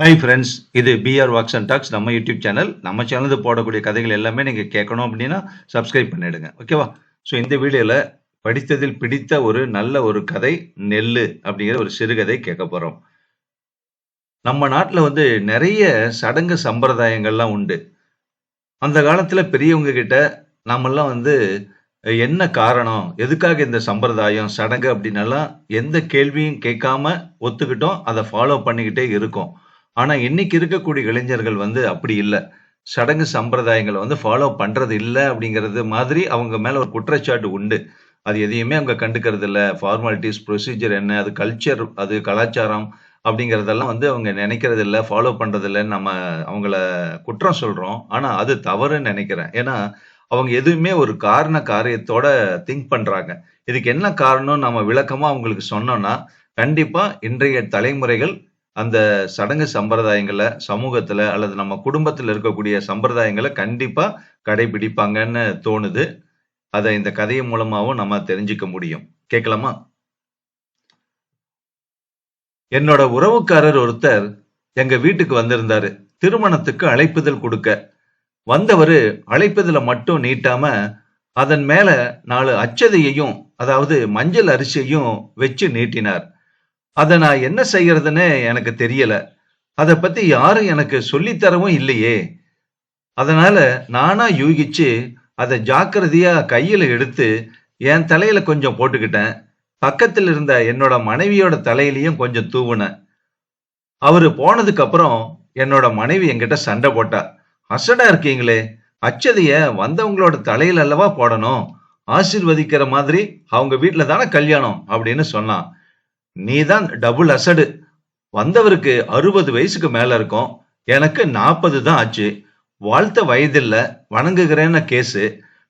Hi friends இது PR walks and talks நம்ம YouTube channel நம்ம சேனலில் போடக்கூடிய கதைகள் எல்லாமே நீங்கள் கேட்கணும் அப்படின்னா சப்ஸ்கிரைப் பண்ணிடுங்க. ஓகேவா ஸோ இந்த வீடியோவில் படித்ததில் பிடித்த ஒரு நல்ல ஒரு கதை நெல் அப்படிங்கிற ஒரு சிறுகதை கேட்க போகிறோம் நம்ம நாட்டில் வந்து நிறைய சடங்கு சம்பிரதாயங்கள்லாம் உண்டு. அந்த காலத்தில் பெரியவங்க கிட்ட நாமெல்லாம் வந்து என்ன காரணம்? எதுக்காக இந்த சம்பிரதாயம் சடங்கு? அப்படின்னெல்லாம் எந்த கேள்வியும் கேட்காம ஒத்துக்கிட்டோம். அதை ஃபாலோ பண்ணிக்கிட்டே இருக்கோம். ஆனா இன்னைக்கு இருக்கக்கூடிய இளைஞர்கள் வந்து அப்படி இல்லை. சடங்கு சம்பிரதாயங்களை வந்து ஃபாலோ பண்றது இல்லை அப்படிங்கிறது மாதிரி அவங்க மேல ஒரு குற்றச்சாட்டு உண்டு. அது எதையுமே அவங்க கண்டுக்கிறது இல்லை. ஃபார்மாலிட்டிஸ் ப்ரொசீஜர் என்ன அது கல்ச்சர் அது கலாச்சாரம் அப்படிங்கிறதெல்லாம் வந்து அவங்க நினைக்கிறது இல்லை ஃபாலோ பண்றது இல்லைன்னு நம்ம அவங்கள குற்றம் சொல்றோம். ஆனா அது தவறுன்னு நினைக்கிறேன். ஏன்னா அவங்க எதுவுமே ஒரு காரண காரியத்தோட திங்க் பண்றாங்க. இதுக்கு என்ன காரணம் நம்ம விளக்கமா அவங்களுக்கு சொன்னோம்னா கண்டிப்பா இன்றைய தலைமுறைகள் அந்த சடங்கு சம்பிரதாயங்களை சமூகத்துல அல்லது நம்ம குடும்பத்துல இருக்கக்கூடிய சம்பிரதாயங்களை கண்டிப்பா கடைபிடிப்பாங்கன்னு தோணுது. அதை இந்த கதையின் மூலமாவும் நம்ம தெரிஞ்சுக்க முடியும். கேட்கலாமா என்னோட உறவுக்காரர் ஒருத்தர் எங்க வீட்டுக்கு வந்திருந்தாரு. திருமணத்துக்கு அழைப்புதல் கொடுக்க. வந்தவரு அழைப்புதல மட்டும் நீட்டாம அதன் மேல நாலு அச்சதையையும் அதாவது மஞ்சள் அரிசியையும் வச்சு நீட்டினார். அதை நான் என்ன செய்யறதுன்னு எனக்கு தெரியல. அதை பத்தி யாரும் எனக்கு சொல்லித்தரவும் இல்லையே. அதனால நானா யூகிச்சு அதை ஜாக்கிரதையா கையில எடுத்து என் தலையில கொஞ்சம் போட்டுக்கிட்டேன். பக்கத்தில் இருந்த என்னோட மனைவியோட தலையிலையும் கொஞ்சம் தூவுனேன். அவரு போனதுக்கு அப்புறம் என்னோட மனைவி என்கிட்ட சண்டை போட்டா அசடா இருக்கீங்களே அச்சதைய வந்தவங்களோட தலையில அல்லவா போடணும்? ஆசிர்வதிக்கிற மாதிரி அவங்க வீட்டுல தானே கல்யாணம்? அப்படின்னு சொன்னான். நீ தான் டபுள் அசடு வந்தவருக்கு அறுபது வயசுக்கு மேல இருக்கும். எனக்கு நாற்பது தான் ஆச்சு. வாழ்த்த வயதில்ல. வணங்குகிறேன்னு கேஸு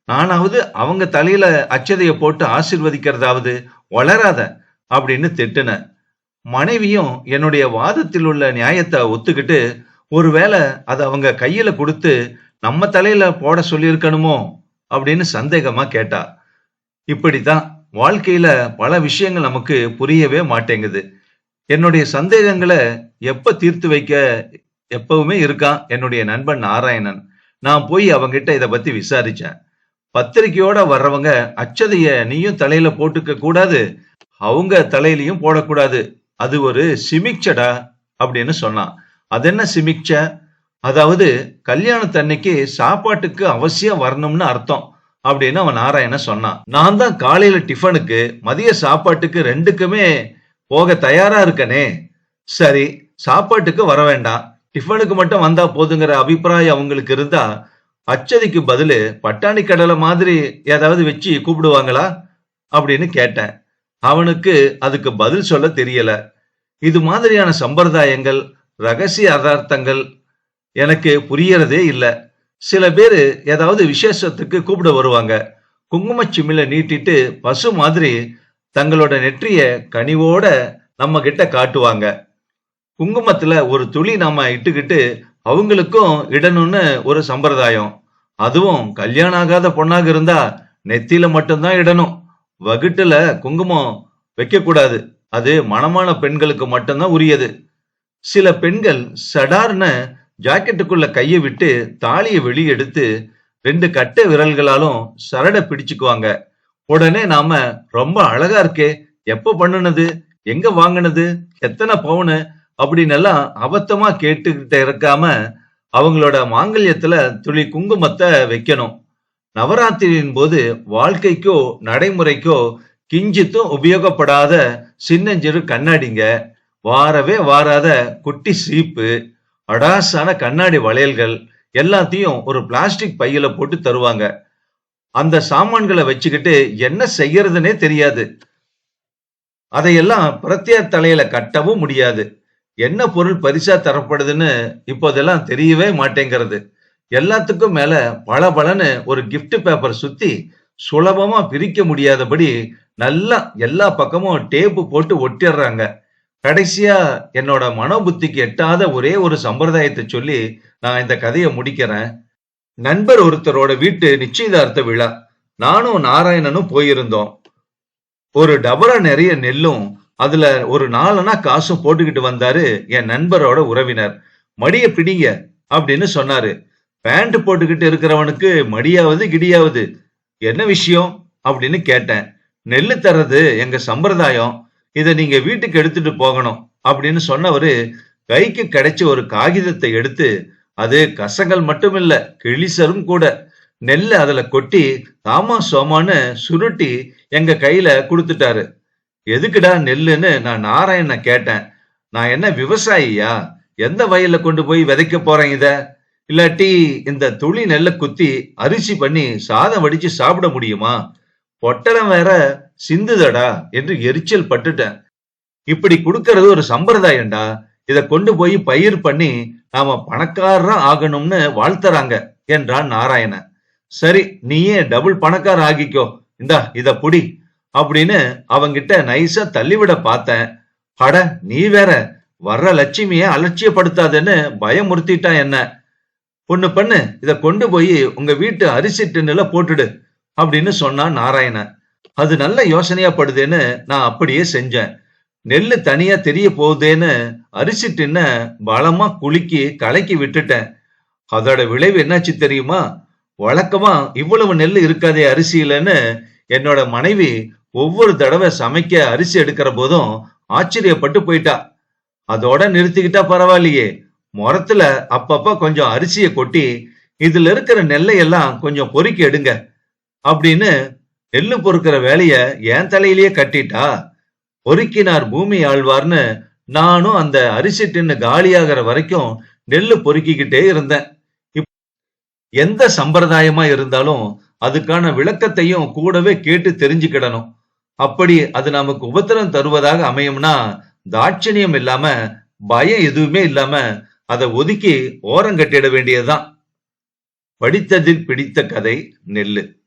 நானாவது அவங்க தலையில அச்சதைய போட்டு ஆசிர்வதிக்கிறதாவது வளராத அப்படின்னு திட்டுன. மனைவியும் என்னுடைய வாதத்தில் உள்ள நியாயத்தை ஒத்துக்கிட்டு ஒருவேளை அதை அவங்க கையில கொடுத்து நம்ம தலையில போட சொல்லியிருக்கணுமோ அப்படின்னு சந்தேகமா கேட்டா. இப்படித்தான் வாழ்க்கையில பல விஷயங்கள் நமக்கு புரியவே மாட்டேங்குது. என்னுடைய சந்தேகங்களை எப்ப தீர்த்து வைக்க எப்பவுமே இருக்கான் என்னுடைய நண்பன் நாராயணன். நான் போய் அவங்கிட்ட இதை பத்தி விசாரிச்சேன். பத்திரிக்கையோட வர்றவங்க அச்சதைய நீயும் தலையில போட்டுக்க கூடாது. அவங்க தலையிலையும் போடக்கூடாது. அது ஒரு சிமிக்சடா அப்படின்னு சொன்னான். அது என்ன சிமிக்ச? அதாவது கல்யாணத்தன்னைக்கு சாப்பாட்டுக்கு அவசியம் வரணும்னு அர்த்தம். அப்படின்னு அவன் நாராயண சொன்னான். நான் தான் காலையில டிஃபனுக்கு மதிய சாப்பாட்டுக்கு ரெண்டுக்குமே போக தயாரா இருக்கனே. சரி சாப்பாட்டுக்கு வர வேண்டாம். டிஃபனுக்கு மட்டும் வந்தா போதுங்கிற அபிப்பிராயம் அவங்களுக்கு இருந்தா அச்சதிக்கு பதிலு பட்டாணி கடலை மாதிரி ஏதாவது வச்சு கூப்பிடுவாங்களா? அப்படின்னு கேட்டேன். அவனுக்கு அதுக்கு பதில் சொல்ல தெரியல. இது மாதிரியான சம்பிரதாயங்கள் ரகசிய அதார்த்தங்கள் எனக்கு புரியறதே இல்லை. சில பேர் ஏதாவது விசேஷத்துக்கு கூப்பிட வருவாங்க. குங்குமச்சிமில நீட்டிட்டு பசு மாதிரி தங்களோட நெற்றிய கனிவோட நம்ம கிட்ட காட்டுவாங்க. குங்குமத்துல ஒரு துளி நாம இட்டுக்கிட்டு அவங்களுக்கும் இடணும்னு ஒரு சம்பிரதாயம். அதுவும் கல்யாணம் ஆகாத பொண்ணாக இருந்தா நெத்தியில மட்டும்தான் இடணும். வகுட்டுல குங்குமம் வைக்கக்கூடாது. அது மணமான பெண்களுக்கு மட்டும்தான் உரியது. சில பெண்கள் சடார்னு ஜாக்கெட்டுக்குள்ள கையை விட்டு தாலியை வெளியெடுத்து ரெண்டு கட்டை விரல்களாலும் சரட பிடிச்சுக்குவாங்க. உடனே நாம ரொம்ப அழகா இருக்கே எப்ப பண்ணுனது எங்க வாங்கினது எத்தனை பவுனு அப்படின்னு எல்லாம் அபத்தமா கேட்டுக்கிட்ட இருக்காம அவங்களோட மாங்கல்யத்துல துளி குங்குமத்தை வைக்கணும். நவராத்திரியின் போது வாழ்க்கைக்கோ நடைமுறைக்கோ கிஞ்சித்தும் உபயோகப்படாத சின்னஞ்சிறு கண்ணாடிங்க. வாரவே வாராத குட்டி சீப்பு. அடாசான கண்ணாடி வளையல்கள் எல்லாத்தையும் ஒரு பிளாஸ்டிக் பையில போட்டு தருவாங்க. அந்த சாமான்களை வச்சுக்கிட்டு என்ன செய்யறதுனே தெரியாது. அதையெல்லாம் பிரத்யார் தலையில கட்டவும் முடியாது. என்ன பொருள் பரிசா தரப்படுதுன்னு இப்போதெல்லாம் தெரியவே மாட்டேங்கிறது. எல்லாத்துக்கும் மேல பல பலன்னு ஒரு கிஃப்ட் பேப்பர் சுத்தி சுலபமா பிரிக்க முடியாதபடி நல்லா எல்லா பக்கமும் டேப்பு போட்டு ஒட்டிடுறாங்க. கடைசியா என்னோட மனோபுத்திக்கு எட்டாத ஒரே ஒரு சம்பிரதாயத்தை சொல்லி நான் இந்த கதையை முடிக்கிறேன். நண்பர் ஒருத்தரோட வீட்டு நிச்சயதார்த்த விழா. நானும் நாராயணனும் போயிருந்தோம். ஒரு டபரா நிறைய நெல்லும் அதுல ஒரு நாலனா காசும் போட்டுக்கிட்டு வந்தாரு என் நண்பரோட உறவினர். மடிய பிடிங்க அப்படின்னு சொன்னாரு. பேண்ட் போட்டுக்கிட்டு இருக்கிறவனுக்கு மடியாவது கிடியாவது. என்ன விஷயம்? அப்படின்னு கேட்டேன். நெல்லு தர்றது எங்க சம்பிரதாயம். இதை நீங்க வீட்டுக்கு எடுத்துட்டு போகணும் அப்படின்னு சொன்னவரு கைக்கு கிடைச்ச ஒரு காகிதத்தை எடுத்து அது கசங்கள் மட்டும் இல்ல கிழிசரும் கூட. நெல்லை அதுல கொட்டி தாமா சோமான்னு சுருட்டி எங்க கையில கொடுத்துட்டாரு. எதுக்குடா நெல்லுன்னு நான் நாராயண கேட்டேன். நான் என்ன விவசாயியா? எந்த வயல்ல கொண்டு போய் விதைக்க போறேன் இத? இல்லாட்டி இந்த துளி நெல்லை குத்தி அரிசி பண்ணி சாதம் வடிச்சு சாப்பிட முடியுமா? பொட்டலம் வேற சிந்துதடா என்று எரிச்சல் பட்டுட்டேன். இப்படி கொடுக்கறது ஒரு சம்பிரதாயம்டா. இத கொண்டு போய் பயிர் பண்ணி நாம பணக்காரரா ஆகணும்னு வாழ்த்துறாங்க என்றான் நாராயணன். சரி நீயே டபுள் பணக்கார ஆகிக்கோ. இந்தா இத புடி அப்படின்னு அவங்கிட்ட நைஸா தள்ளிவிட பார்த்தேன். அட நீ வேற வர்ற லட்சுமிய அலட்சியப்படுத்தாதுன்னு பயமுறுத்திட்டான் என்ன? பொண்ணு பண்ணு இத கொண்டு போய் உங்க வீட்டு அரிசி டின்னுல போட்டுடு அப்படின்னு சொன்னான் நாராயணன். அது நல்ல யோசனையா நான் அப்படியே செஞ்சேன். நெல்லு தனியா தெரிய போகுதேன்னு அரிசி டின்ன பலமா குலுக்கி கலக்கி விட்டுட்டேன். அதோட விளைவு என்னாச்சு தெரியுமா? வழக்கமா இவ்வளவு நெல் இருக்காதே அரிசியிலன்னு என்னோட மனைவி ஒவ்வொரு தடவை சமைக்க அரிசி எடுக்கிற போதும் ஆச்சரியப்பட்டு போயிட்டா. அதோட நிறுத்திக்கிட்டா பரவாயில்லையே. முரத்துல அப்பப்ப கொஞ்சம் அரிசியை கொட்டி இதுல இருக்கிற நெல்லை எல்லாம் கொஞ்சம் பொறுக்கி எடுங்க அப்படின்னு நெல்லு பொறுக்கிற வேலைய என் தலையிலேயே கட்டிட்டா? பொறுக்கினார் பூமி ஆழ்வார்னு நானும் அந்த அரிசி டின்னு காலியாகிற வரைக்கும் நெல்லு பொறுக்கிக்கிட்டே இருந்தேன். இப்- எந்த சம்பிரதாயமா இருந்தாலும் அதுக்கான விளக்கத்தையும் கூடவே கேட்டு தெரிஞ்சுக்கிடணும். அப்படி அது நமக்கு உபத்திரம் தருவதாக அமையும்னா தாட்சணியம் இல்லாம பயம் எதுவுமே இல்லாம அதை ஒதுக்கி ஓரங்கட்டிட வேண்டியதுதான். படித்ததில் பிடித்த கதை நெல்லு.